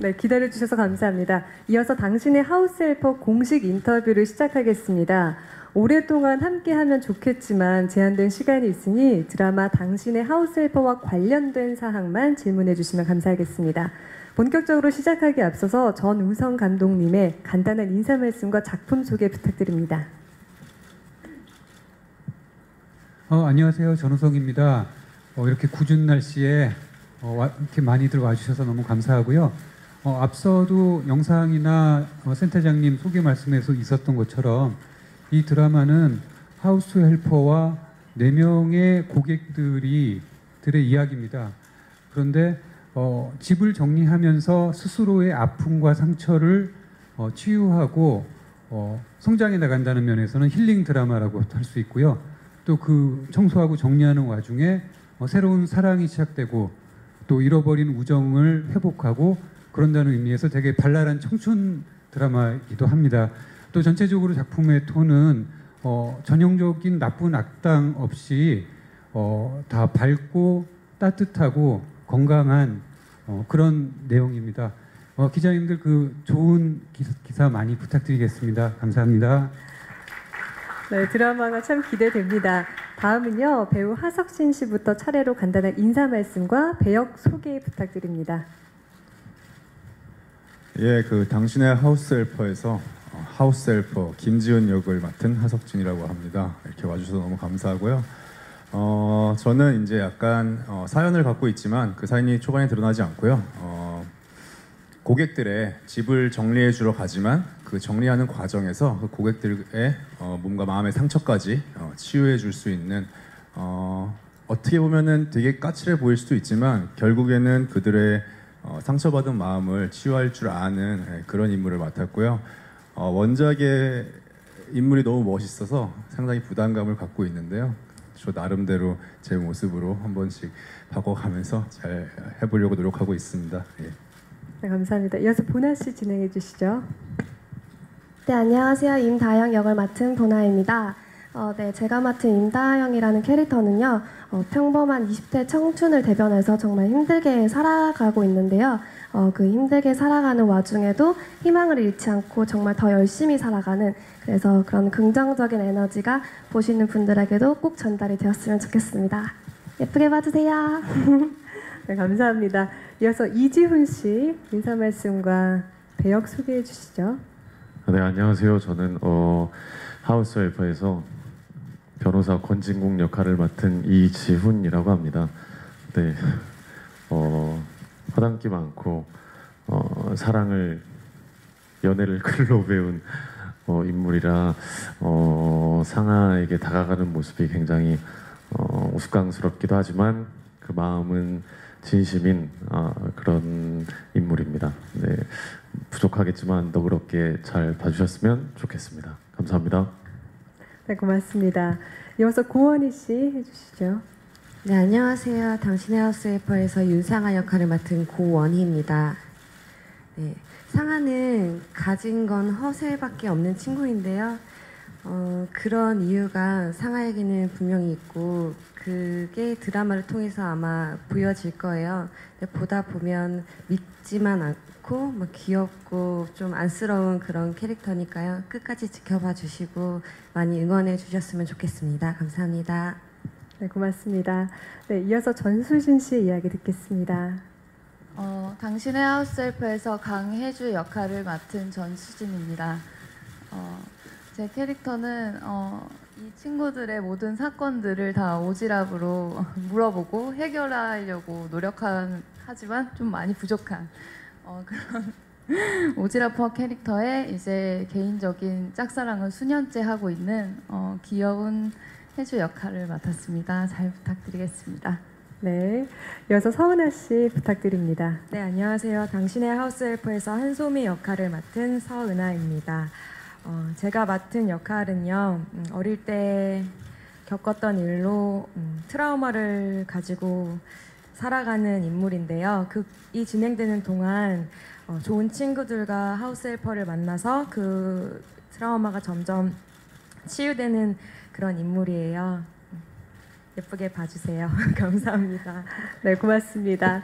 네, 기다려주셔서 감사합니다. 이어서 당신의 하우스헬퍼 공식 인터뷰를 시작하겠습니다. 오랫동안 함께하면 좋겠지만 제한된 시간이 있으니 드라마 당신의 하우스헬퍼와 관련된 사항만 질문해 주시면 감사하겠습니다. 본격적으로 시작하기 앞서서 전우성 감독님의 간단한 인사 말씀과 작품 소개 부탁드립니다. 어, 안녕하세요. 전우성입니다. 어, 이렇게 궂은 날씨에 어, 와- 이렇게 많이들 와주셔서 너무 감사하고요. 어, 앞서도 영상이나 어, 센터장님 소개 말씀에서 있었던 것처럼 이 드라마는 하우스 헬퍼와 네 명의 고객들이 들의 이야기입니다. 그런데 어, 집을 정리하면서 스스로의 아픔과 상처를 어, 치유하고 어, 성장해 나간다는 면에서는 힐링 드라마라고 할 수 있고요. 또 그 청소하고 정리하는 와중에 어, 새로운 사랑이 시작되고 또 잃어버린 우정을 회복하고 그런다는 의미에서 되게 발랄한 청춘 드라마이기도 합니다. 또 전체적으로 작품의 톤은 어, 전형적인 나쁜 악당 없이 어, 다 밝고 따뜻하고 건강한 어, 그런 내용입니다. 어, 기자님들 그 좋은 기사, 많이 부탁드리겠습니다. 감사합니다. 네, 드라마가 참 기대됩니다. 다음은요, 배우 하석진 씨부터 차례로 간단한 인사 말씀과 배역 소개 부탁드립니다. 예, 그 당신의 하우스 헬퍼에서 어, 하우스 헬퍼 김지은 역을 맡은 하석진이라고 합니다. 이렇게 와주셔서 너무 감사하고요. 어, 저는 이제 약간 어, 사연을 갖고 있지만 그 사연이 초반에 드러나지 않고요. 어, 고객들의 집을 정리해 주러 가지만 그 정리하는 과정에서 그 고객들의 어, 몸과 마음의 상처까지 어, 치유해 줄 수 있는 어, 어떻게 보면은 되게 까칠해 보일 수도 있지만 결국에는 그들의 어, 상처받은 마음을 치유할 줄 아는 예, 그런 인물을 맡았고요. 어, 원작의 인물이 너무 멋있어서 상당히 부담감을 갖고 있는데요. 저 나름대로 제 모습으로 한 번씩 바꿔가면서 잘 해보려고 노력하고 있습니다. 예. 네, 감사합니다. 이어서 보나 씨 진행해 주시죠. 네, 안녕하세요. 임다영 역을 맡은 보나입니다. 어, 네, 제가 맡은 임다영이라는 캐릭터는요, 어, 평범한 20대 청춘을 대변해서 정말 힘들게 살아가고 있는데요. 어, 그 힘들게 살아가는 와중에도 희망을 잃지 않고 정말 더 열심히 살아가는 그래서 그런 긍정적인 에너지가 보시는 분들에게도 꼭 전달이 되었으면 좋겠습니다. 예쁘게 봐주세요. 네, 감사합니다. 이어서 이지훈 씨 인사 말씀과 배역 소개해 주시죠. 네 안녕하세요. 저는 어, 하우스 헬퍼에서 변호사 권진국 역할을 맡은 이지훈이라고 합니다. 네, 어, 화단기 많고 어, 사랑을 연애를 글로 배운 어, 인물이라 어, 상아에게 다가가는 모습이 굉장히 어, 우스꽝스럽기도 하지만 그 마음은 진심인 아, 그런 인물입니다. 네, 부족하겠지만 너그럽게 잘 봐주셨으면 좋겠습니다. 감사합니다. 네, 고맙습니다. 이어서 고원희 씨 해주시죠. 네, 안녕하세요. 당신의 하우스 헬퍼에서 윤상아 역할을 맡은 고원희입니다. 네, 상아는 가진 건 허세밖에 없는 친구인데요. 어, 그런 이유가 상아에게는 분명히 있고 그게 드라마를 통해서 아마 보여질 거예요. 근데 보다 보면 믿지만 않고 막 귀엽고 좀 안쓰러운 그런 캐릭터니까요. 끝까지 지켜봐 주시고 많이 응원해 주셨으면 좋겠습니다. 감사합니다. 네, 고맙습니다. 네, 이어서 전수진 씨의 이야기 듣겠습니다. 어, 당신의 하우스헬프에서 강혜주 역할을 맡은 전수진입니다. 어, 제 캐릭터는 어, 이 친구들의 모든 사건들을 다 오지랖으로 물어보고 해결하려고 노력하지만 좀 많이 부족한 어, 그런 오지랖퍼 캐릭터에 이제 개인적인 짝사랑을 수년째 하고 있는 어, 귀여운 혜주 역할을 맡았습니다. 잘 부탁드리겠습니다. 네, 이어서 서은아 씨 부탁드립니다. 네, 안녕하세요. 당신의 하우스 헬퍼에서 한소미 역할을 맡은 서은아입니다. 어, 제가 맡은 역할은요, 음, 어릴 때 겪었던 일로 음, 트라우마를 가지고 살아가는 인물인데요. 그, 이 진행되는 동안 어, 좋은 친구들과 하우스 헬퍼를 만나서 그 트라우마가 점점 치유되는 그런 인물이에요. 예쁘게 봐주세요. 감사합니다. 네, 고맙습니다.